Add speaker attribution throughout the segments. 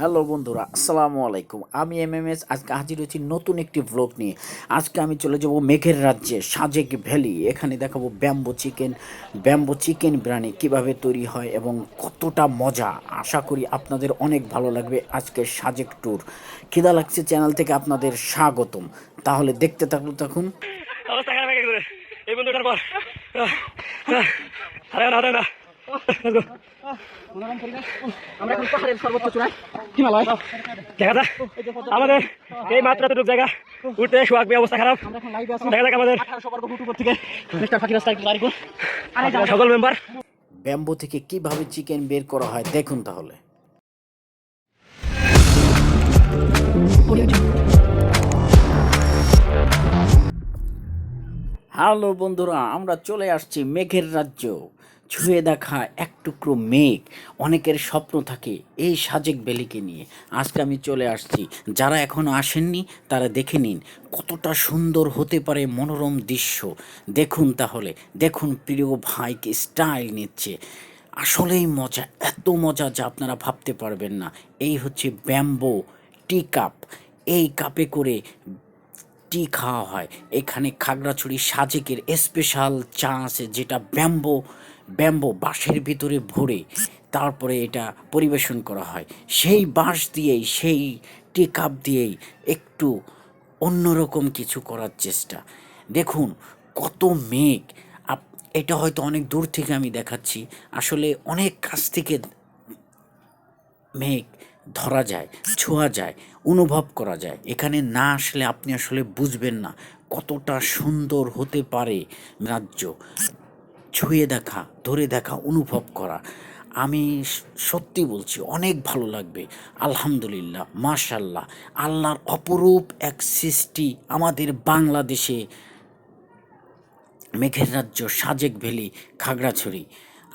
Speaker 1: Hello বন্ধুরা, আসসালামু আলাইকুম। আমি এম এম এস আজকে হাজির হয়েছি নতুন একটি ভ্লগ নিয়ে। আজকে আমি চলে যাব মেঘের রাজ্যে, সাজেক ভ্যালি। এখানে দেখাবো bamboo chicken bamboo chicken biryani কীভাবে তৈরি হয় এবং কতটা মজা। আশা করি আপনাদের অনেক ভালো লাগবে আজকের সাজেক ট্যুর খিদা লাগছে চ্যানেল থেকে আপনাদের স্বাগতম। তাহলে দেখতে থাকুন, তখন।
Speaker 2: এই বন্ধুটার পর। আরে না
Speaker 3: আমরা এখন পাহাড়ের সর্বোচ্চ চূড়ায় হিমালয়।
Speaker 2: দেখা যাক। আমাদের এই মাত্র এতটুকু জায়গা। উঠতে সোয়াগবে অবস্থা খারাপ।
Speaker 3: আমরা এখন লাইভে আছি।
Speaker 2: দেখা যাক আমাদের
Speaker 3: আঠারোশো বর্গ ফুট উপর থেকে মিস্টার ফাকির রাস্তা একটু দাঁড়িয়ে
Speaker 2: সকল মেম্বার
Speaker 1: ব্যাম্বো থেকে কীভাবে চিকেন বের করা হয় দেখুন তাহলে। হ্যালো বন্ধুরা আমরা চলে আসছি মেঘের রাজ্য। ছুঁয়ে দেখা এক টুকরো মেঘ, অনেকের স্বপ্ন থাকে এই সাজেক বেলিকে নিয়ে। আজকে আমি চলে আসছি। যারা এখনও আসেননি, তারা দেখে নিন কতটা সুন্দর হতে পারে মনোরম দৃশ্য। দেখুন তাহলে, দেখুন প্রিয় ভাইকে স্টাইল নিচ্ছে। আসলেই মজা, এত মজা যা আপনারা ভাবতে পারবেন না। এই হচ্ছে ব্যাম্বো টি কাপ। এই কাপে করে টি খাওয়া হয়। এখানে খাগড়াছড়ি সাজেকের স্পেশাল চা আছে, যেটা ব্যাম্বো ব্যাম্বো বাঁশের ভিতরে ভরে তারপরে এটা পরিবেশন করা হয়। সেই বাঁশ দিয়েই, সেই টি কাপ দিয়েই একটু অন্যরকম কিছু করার চেষ্টা। দেখুন, কত মেঘ। আপ, এটা হয়তো অনেক দূর থেকে আমি দেখাচ্ছি। আসলে অনেক কাছ থেকে মেঘ ধরা যায়, ছোঁয়া যায়, অনুভব করা যায়। এখানে না আসলে আপনি আসলে বুঝবেন না কতটা সুন্দর হতে পারে রাজ্য। ছুঁয়ে দেখা, ধরে দেখা, অনুভব করা। আমি সত্যি বলছি, অনেক ভালো লাগবে। আলহামদুলিল্লাহ মাশাল্লাহ আল্লাহর অপরূপ এক সৃষ্টি আমাদের বাংলাদেশে। মেঘের রাজ্য, সাজেক ভ্যালি, খাগড়াছড়ি।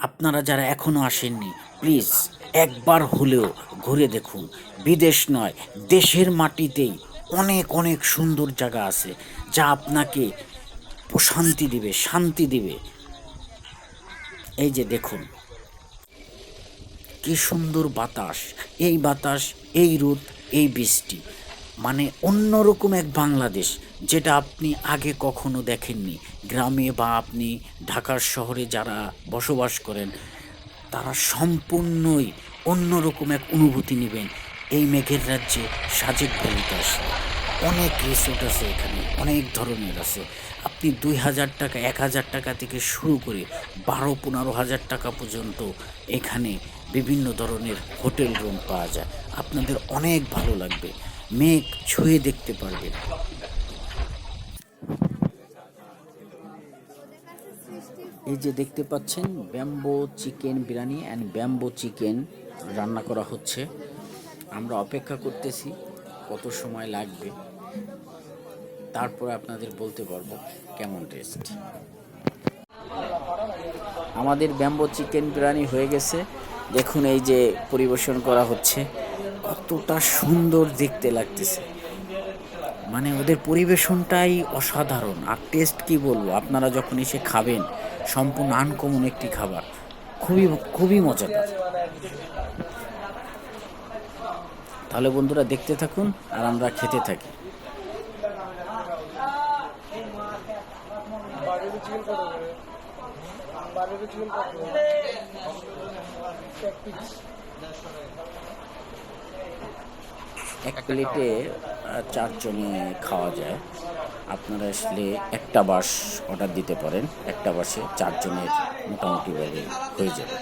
Speaker 1: আপনারা যারা এখনও আসেননি, প্লিজ একবার হলেও ঘুরে দেখুন। বিদেশ নয়, দেশের মাটিতেই অনেক অনেক সুন্দর জায়গা আছে, যা আপনাকে প্রশান্তি দিবে, শান্তি দিবে। এই যে দেখুন। কি সুন্দর বাতাস। এই বাতাস, এই রোদ, এই বৃষ্টি। মানে অন্যরকম এক বাংলাদেশ, যেটা আপনি আগে কখনো দেখেননি। গ্রামে বা আপনি ঢাকার শহরে যারা বসবাস করেন, তারা সম্পূর্ণই অন্যরকম এক অনুভূতি নেবেন। এই মেঘের রাজ্যে সাজেক ভ্যালিতে আসলে অনেক রিসোর্ট আছে এখানে, অনেক ধরনের আছে। আপনি দুই হাজার টাকা, এক হাজার টাকা থেকে শুরু করে বারো, পনেরো হাজার টাকা পর্যন্ত এখানে বিভিন্ন ধরনের হোটেল রুম পাওয়া যায়। আপনাদের অনেক ভালো লাগবে। মেঘ ছুঁয়ে দেখতে পারবেন। এই যে দেখতে পাচ্ছেন, bamboo chicken biryani and bamboo chicken রান্না করা হচ্ছে। আমরা অপেক্ষা করতেছি কত সময় লাগবে। তারপরে আপনাদের বলতে পারব কেমন টেস্ট আমাদের ব্যাম্বো চিকেন বিরিয়ানি হয়ে গেছে। দেখুন এই যে পরিবেশন করা হচ্ছে, কতটা সুন্দর দেখতে লাগতেছে। মানে ওদের পরিবেশনটাই অসাধারণ। আর টেস্ট কি বলব, আপনারা যখন এসে খাবেন, সম্পূর্ণ আনকমন একটি খাবার। খুবই খুবই মজাদার। তাহলে বন্ধুরা দেখতে থাকুন আর আমরা খেতে থাকি। এক প্লেটে চারজনে খাওয়া যায়। আপনারা আসলে একটা বাস অর্ডার দিতে পারেন। একটা বাসে চারজনের মোটামুটি ভাবে হয়ে যাবে।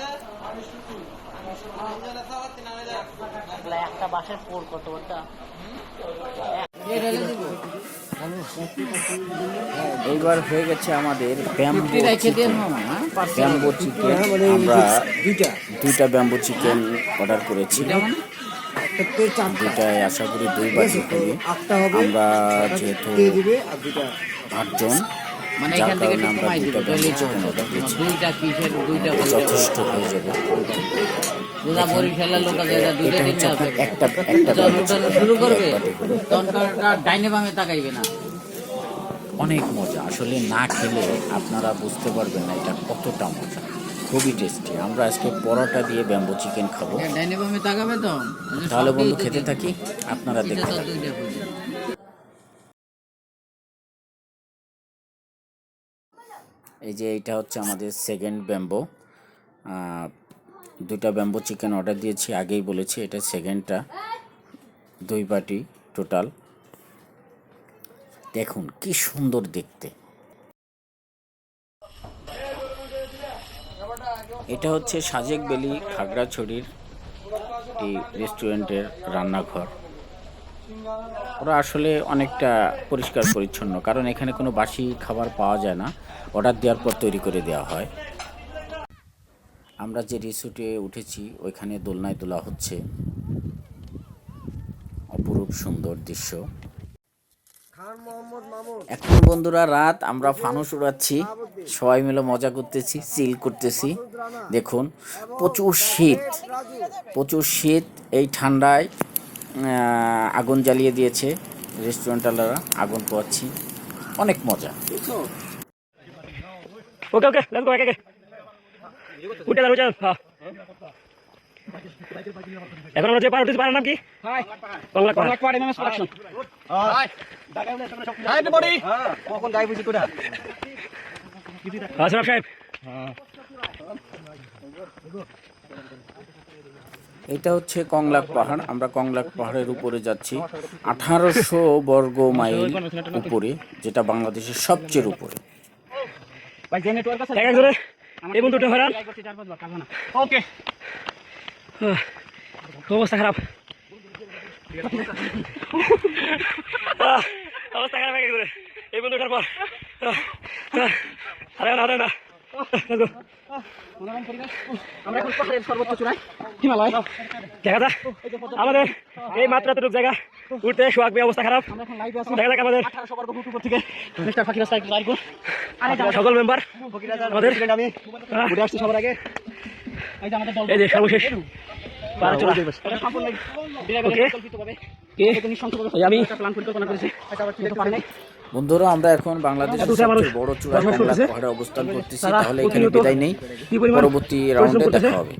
Speaker 3: একটা বাসের পোর কত ওটা
Speaker 1: এইবার হয়ে গেছে আমাদের ব্যাম্বো চিকেন। ব্যাম্বো চিকেন আমরা দুইটা। ব্যাম্বো চিকেন অর্ডার করেছি। দুইটায় আশা করি দুই বাজি করি আমরা যেহেতু আটজন
Speaker 3: মানে এখান থেকে
Speaker 1: কারণে
Speaker 3: কমাই দিবে
Speaker 1: ব্যাম্বো চিকেন অর্ডার করেছি।
Speaker 3: দুইটা পিসের দুইটা
Speaker 1: যথেষ্ট হয়ে যাবে।
Speaker 3: দুটা বরিশালের লোক আছে এটা দুইটা
Speaker 1: এটা
Speaker 3: তিনটা
Speaker 1: হচ্ছে
Speaker 3: আছে।
Speaker 1: আপনার একটা
Speaker 3: শুরু করবে। তখন ডাইনে বামে তাকাইবে না।
Speaker 1: অনেক মজা। আসলে না খেলে আপনারা বুঝতে পারবেন না এটা কতটা মজা। খুবই টেস্টি আমরা আজকে পরোটা দিয়ে ব্যাম্বো চিকেন খাব।
Speaker 3: তাকাবে তো?
Speaker 1: তাহলে বন্ধু খেতে থাকি আপনারা
Speaker 3: এটা
Speaker 1: দেখতে। এই যে এইটা হচ্ছে আমাদের সেকেন্ড ব্যাম্বো। দুটা ব্যাম্বো চিকেন অর্ডার দিয়েছি আগেই বলেছি এটা সেকেন্ডটা দুই বাটি টোটাল দেখুন কি সুন্দর দেখতে। এটা হচ্ছে সাজেক বেলি খাগড়াছড়ির এই রেস্টুরেন্টের রান্নাঘর। ওরা আসলে অনেকটা পরিষ্কার পরিচ্ছন্ন, কারণ এখানে কোনো বাসি খাবার পাওয়া যায় না। অর্ডার দেওয়ার পর তৈরি করে দেওয়া হয়। আমরা যে রিসোর্টে উঠেছি, ওইখানে দোলনায় তোলা হচ্ছে অপরূপ সুন্দর দৃশ্য। এখন বন্ধুরা রাত, আমরা ফানুস উড়াচ্ছি। সবাই মিলে মজা করতেছি চিল করতেছি। দেখুন, প্রচুর শীত প্রচুর শীত। এই ঠান্ডায় আগুন জ্বালিয়ে দিয়েছে রেস্টুরেন্টওয়ালারা আগুন পোয়াচ্ছি অনেক মজা।
Speaker 2: ওকে ওকে উঠে দাঁড় উঠে হ্যাঁ। এখন আমরা যে পার উঠেছি পারের নাম কি? হ্যাঁ সাহেব।
Speaker 1: এটা হচ্ছে কংলাক পাহাড়। আমরা কংলাক পাহাড়ের উপরে যাচ্ছি। আঠারোশো বর্গ মাইল উপরে যেটা বাংলাদেশের সবচেয়ে উপরে।
Speaker 2: এই বন্ধুটা হরান। ওকে। অবস্থা খারাপ। অবস্থা খারাপ এক ধরে এই বন্ধুটার পর। আহ, আহ, আরে না আরে না. আমাদের এই মাত্র এতটুকু জায়গা। উঠতে সোয়াগবে অবস্থা খারাপ। দেখা যাক আমাদের সকল মেম্বার আমাদের। হ্যাঁ। এই যে সর্বশেষ। চলা। আমি।
Speaker 1: বন্ধুরা আমরা এখন বাংলাদেশের সবচেয়ে বড় চূড়া অবস্থান করতেছি তাহলে এখানে বিদায় নেই। পরবর্তী রাউন্ডে দেখা হবে।